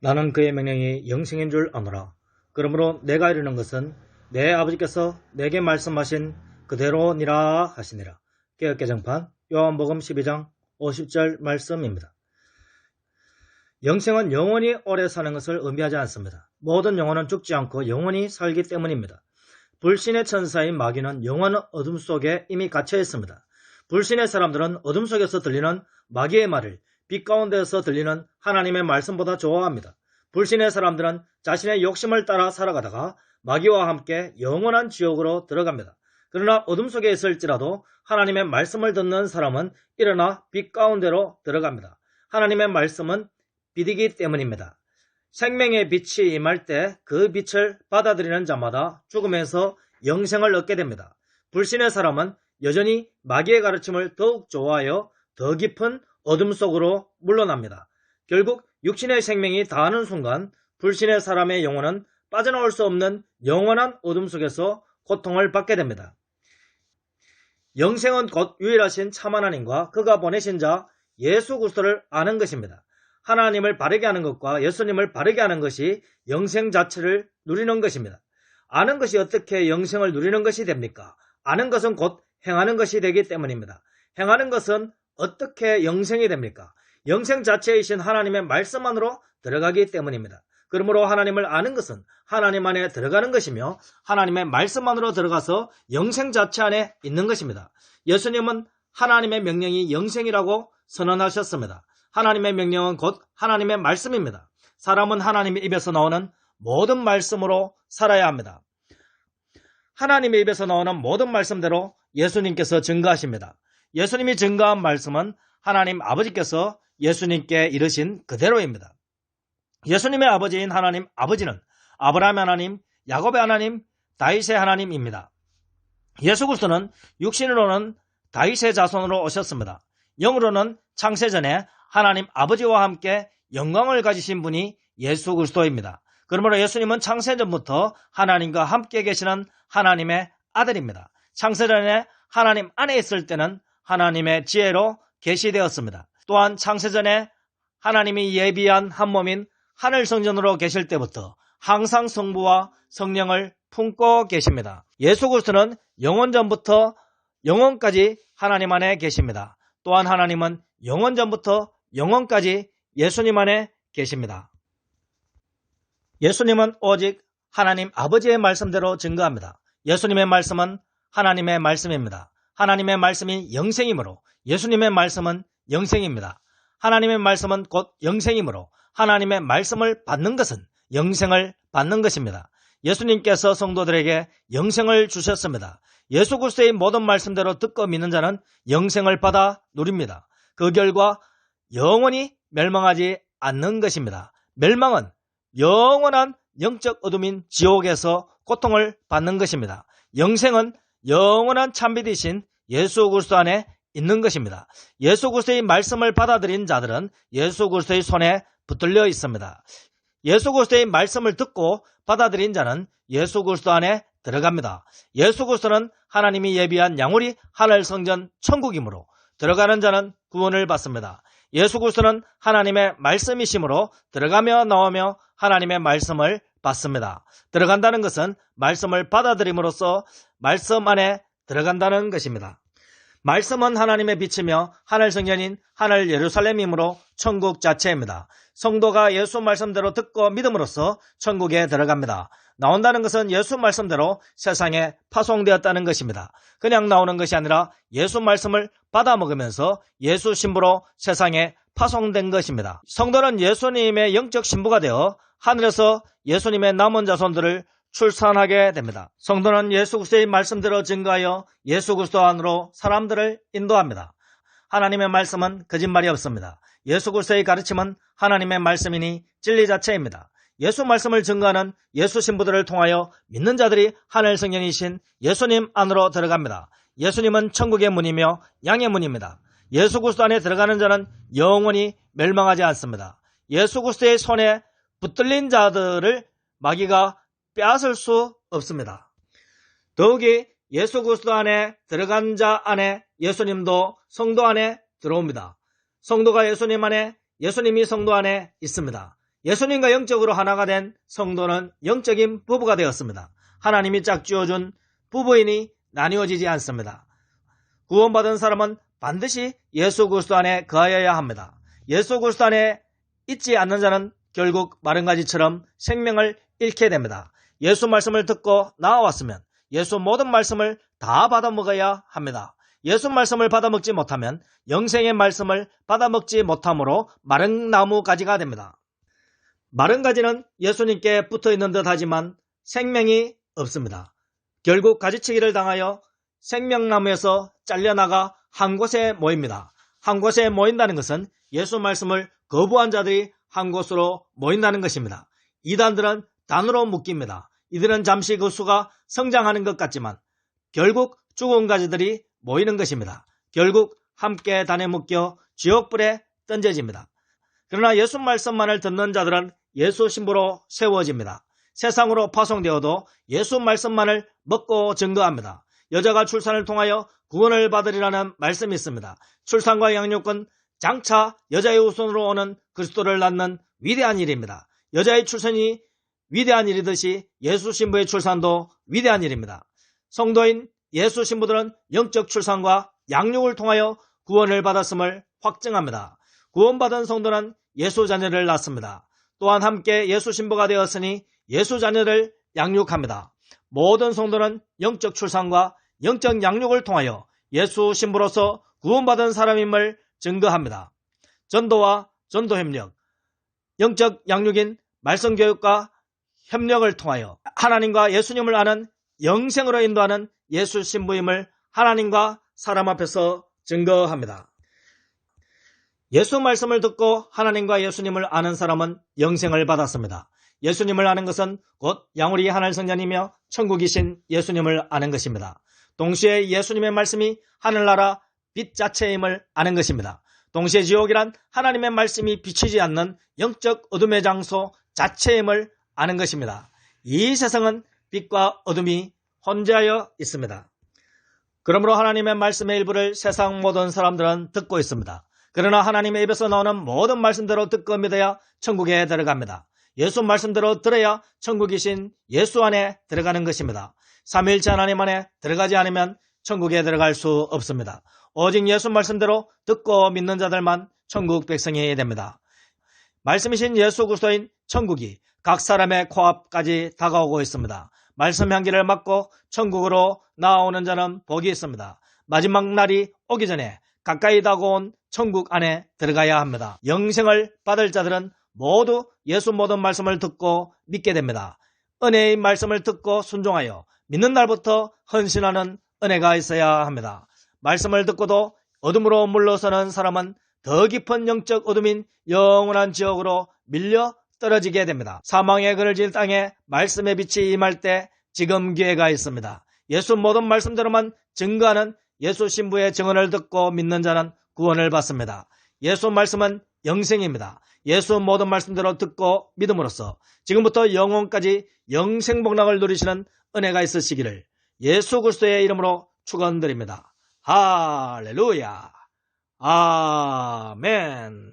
나는 그의 명령이 영생인 줄 아노라. 그러므로 내가 이르는 것은 내 아버지께서 내게 말씀하신 그대로니라 하시니라. 개혁개정판 요한복음 12장 50절 말씀입니다. 영생은 영원히 오래 사는 것을 의미하지 않습니다. 모든 영혼은 죽지 않고 영원히 살기 때문입니다. 불신의 천사인 마귀는 영원 어둠 속에 이미 갇혀 있습니다. 불신의 사람들은 어둠 속에서 들리는 마귀의 말을 빛 가운데서 들리는 하나님의 말씀보다 좋아합니다. 불신의 사람들은 자신의 욕심을 따라 살아가다가 마귀와 함께 영원한 지옥으로 들어갑니다. 그러나 어둠 속에 있을지라도 하나님의 말씀을 듣는 사람은 일어나 빛 가운데로 들어갑니다. 하나님의 말씀은 빛이기 때문입니다. 생명의 빛이 임할 때 그 빛을 받아들이는 자마다 죽음에서 영생을 얻게 됩니다. 불신의 사람은 여전히 마귀의 가르침을 더욱 좋아하여 더 깊은 어둠 속으로 물러납니다. 결국 육신의 생명이 다하는 순간 불신의 사람의 영혼은 빠져나올 수 없는 영원한 어둠 속에서 고통을 받게 됩니다. 영생은 곧 유일하신 참 하나님과 그가 보내신 자 예수 그리스도를 아는 것입니다. 하나님을 바르게 하는 것과 예수님을 바르게 하는 것이 영생 자체를 누리는 것입니다. 아는 것이 어떻게 영생을 누리는 것이 됩니까? 아는 것은 곧 행하는 것이 되기 때문입니다. 행하는 것은 어떻게 영생이 됩니까? 영생 자체이신 하나님의 말씀 안으로 들어가기 때문입니다. 그러므로 하나님을 아는 것은 하나님 안에 들어가는 것이며 하나님의 말씀 안으로 들어가서 영생 자체 안에 있는 것입니다. 예수님은 하나님의 명령이 영생이라고 선언하셨습니다. 하나님의 명령은 곧 하나님의 말씀입니다. 사람은 하나님의 입에서 나오는 모든 말씀으로 살아야 합니다. 하나님의 입에서 나오는 모든 말씀대로 예수님께서 증거하십니다. 예수님이 증거한 말씀은 하나님 아버지께서 예수님께 이르신 그대로입니다. 예수님의 아버지인 하나님 아버지는 아브라함의 하나님, 야곱의 하나님, 다윗의 하나님입니다. 예수 그리스도는 육신으로는 다윗의 자손으로 오셨습니다. 영으로는 창세전에 하나님 아버지와 함께 영광을 가지신 분이 예수 그리스도입니다. 그러므로 예수님은 창세전부터 하나님과 함께 계시는 하나님의 아들입니다. 창세전에 하나님 안에 있을 때는 하나님의 지혜로 계시되었습니다. 또한 창세전에 하나님이 예비한 한 몸인 하늘 성전으로 계실 때부터 항상 성부와 성령을 품고 계십니다. 예수 그리스도는 영원 전부터 영원까지 하나님 안에 계십니다. 또한 하나님은 영원 전부터 영원까지 예수님 안에 계십니다. 예수님은 오직 하나님 아버지의 말씀대로 증거합니다. 예수님의 말씀은 하나님의 말씀입니다. 하나님의 말씀이 영생이므로 예수님의 말씀은 영생입니다. 하나님의 말씀은 곧 영생이므로 하나님의 말씀을 받는 것은 영생을 받는 것입니다. 예수님께서 성도들에게 영생을 주셨습니다. 예수 그리스도의 모든 말씀대로 듣고 믿는 자는 영생을 받아 누립니다. 그 결과 영원히 멸망하지 않는 것입니다. 멸망은 영원한 영적 어둠인 지옥에서 고통을 받는 것입니다. 영생은 영원한 참비이신 예수 그리스도 안에 있는 것입니다. 예수 그리스도의 말씀을 받아들인 자들은 예수 그리스도의 손에 붙들려 있습니다. 예수 그리스도의 말씀을 듣고 받아들인 자는 예수 그리스도 안에 들어갑니다. 예수 그리스도는 하나님이 예비한 양우리 하늘 성전 천국이므로 들어가는 자는 구원을 받습니다. 예수 그리스도는 하나님의 말씀이심으로 들어가며 나오며 하나님의 말씀을 받습니다. 들어간다는 것은 말씀을 받아들임으로써 말씀 안에 들어간다는 것입니다. 말씀은 하나님의 빛이며 하늘 성전인 하늘 예루살렘이므로 천국 자체입니다. 성도가 예수 말씀대로 듣고 믿음으로써 천국에 들어갑니다. 나온다는 것은 예수 말씀대로 세상에 파송되었다는 것입니다. 그냥 나오는 것이 아니라 예수 말씀을 받아 먹으면서 예수 신부로 세상에 파송된 것입니다. 성도는 예수님의 영적 신부가 되어 하늘에서 예수님의 남은 자손들을 출산하게 됩니다. 성도는 예수 그리스도의 말씀대로 증거하여 예수 그리스도 안으로 사람들을 인도합니다. 하나님의 말씀은 거짓말이 없습니다. 예수 그리스도의 가르침은 하나님의 말씀이니 진리 자체입니다. 예수 말씀을 증거하는 예수 신부들을 통하여 믿는 자들이 하늘 성령이신 예수님 안으로 들어갑니다. 예수님은 천국의 문이며 양의 문입니다. 예수 그리스도 안에 들어가는 자는 영원히 멸망하지 않습니다. 예수 그리스도의 손에 붙들린 자들을 마귀가 빼앗을 수 없습니다. 더욱이 예수 그리스도 안에 들어간 자 안에 예수님도 성도 안에 들어옵니다. 성도가 예수님 안에 예수님이 성도 안에 있습니다. 예수님과 영적으로 하나가 된 성도는 영적인 부부가 되었습니다. 하나님이 짝지어준 부부인이 나뉘어지지 않습니다. 구원받은 사람은 반드시 예수 그리스도 안에 거하여야 합니다. 예수 그리스도 안에 있지 않는 자는 결국 마른 가지처럼 생명을 잃게 됩니다. 예수 말씀을 듣고 나와왔으면 예수 모든 말씀을 다 받아 먹어야 합니다. 예수 말씀을 받아 먹지 못하면 영생의 말씀을 받아 먹지 못함으로 마른 나무 가지가 됩니다. 마른 가지는 예수님께 붙어 있는 듯 하지만 생명이 없습니다. 결국 가지치기를 당하여 생명나무에서 잘려나가 한 곳에 모입니다. 한 곳에 모인다는 것은 예수 말씀을 거부한 자들이 한 곳으로 모인다는 것입니다. 이단들은 단으로 묶입니다. 이들은 잠시 그 수가 성장하는 것 같지만 결국 죽은 가지들이 모이는 것입니다. 결국 함께 단에 묶여 지옥불에 던져집니다. 그러나 예수 말씀만을 듣는 자들은 예수 신부로 세워집니다. 세상으로 파송되어도 예수 말씀만을 먹고 증거합니다. 여자가 출산을 통하여 구원을 받으리라는 말씀이 있습니다. 출산과 양육은 장차 여자의 후손으로 오는 그리스도를 낳는 위대한 일입니다. 여자의 출산이 위대한 일이듯이 예수 신부의 출산도 위대한 일입니다. 성도인 예수 신부들은 영적 출산과 양육을 통하여 구원을 받았음을 확증합니다. 구원받은 성도는 예수 자녀를 낳습니다. 또한 함께 예수 신부가 되었으니 예수 자녀를 양육합니다. 모든 성도는 영적 출산과 영적 양육을 통하여 예수 신부로서 구원받은 사람임을 증거합니다. 전도와 전도 협력, 영적 양육인 말씀 교육과 협력을 통하여 하나님과 예수님을 아는 영생으로 인도하는 예수 신부임을 하나님과 사람 앞에서 증거합니다. 예수 말씀을 듣고 하나님과 예수님을 아는 사람은 영생을 받았습니다. 예수님을 아는 것은 곧 양우리 하늘 성전이며 천국이신 예수님을 아는 것입니다. 동시에 예수님의 말씀이 하늘나라 빛 자체임을 아는 것입니다. 동시에 지옥이란 하나님의 말씀이 비치지 않는 영적 어둠의 장소 자체임을 아는 것입니다. 이 세상은 빛과 어둠이 혼재하여 있습니다. 그러므로 하나님의 말씀의 일부를 세상 모든 사람들은 듣고 있습니다. 그러나 하나님의 입에서 나오는 모든 말씀대로 듣고 믿어야 천국에 들어갑니다. 예수 말씀대로 들어야 천국이신 예수 안에 들어가는 것입니다. 삼일째 하나님 안에 들어가지 않으면 천국에 들어갈 수 없습니다. 오직 예수 말씀대로 듣고 믿는 자들만 천국 백성이 됩니다. 말씀이신 예수 그리스도인 천국이 각 사람의 코앞까지 다가오고 있습니다. 말씀 향기를 맡고 천국으로 나아오는 자는 복이 있습니다. 마지막 날이 오기 전에 가까이 다가온 천국 안에 들어가야 합니다. 영생을 받을 자들은 모두 예수 모든 말씀을 듣고 믿게 됩니다. 은혜의 말씀을 듣고 순종하여 믿는 날부터 헌신하는 은혜가 있어야 합니다. 말씀을 듣고도 어둠으로 물러서는 사람은 더 깊은 영적 어둠인 영원한 지옥으로 밀려 떨어지게 됩니다. 사망의 그늘진 땅에 말씀의 빛이 임할 때 지금 기회가 있습니다. 예수 모든 말씀대로만 증거하는 예수 신부의 증언을 듣고 믿는 자는 구원을 받습니다. 예수 말씀은 영생입니다. 예수 모든 말씀대로 듣고 믿음으로써 지금부터 영원까지 영생 복락을 누리시는 은혜가 있으시기를 예수 그리스도의 이름으로 축원드립니다. 할렐루야. 아멘.